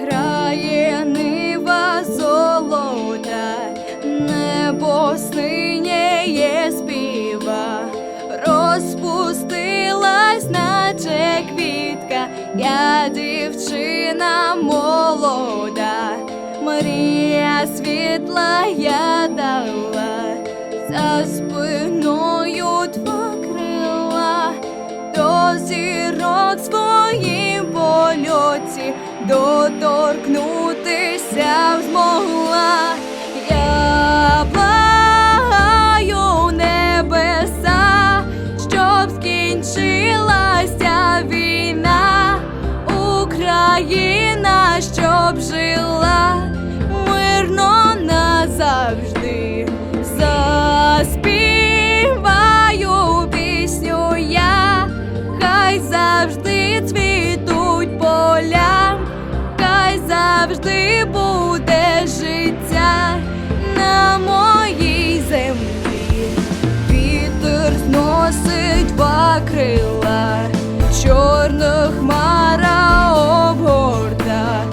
грає нива золота, небо синіє співа, розпустилась, наче квітка, я дівчина молода, мрія світла я дала за спиною твою. Польоті завжди буде життя на моїй землі. Вітер зносить два крила, чорна хмара обгорта,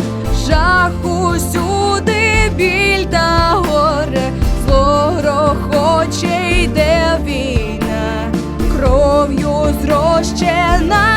жах усюди біль та горе, зло грохоче йде війна, кров'ю зрощена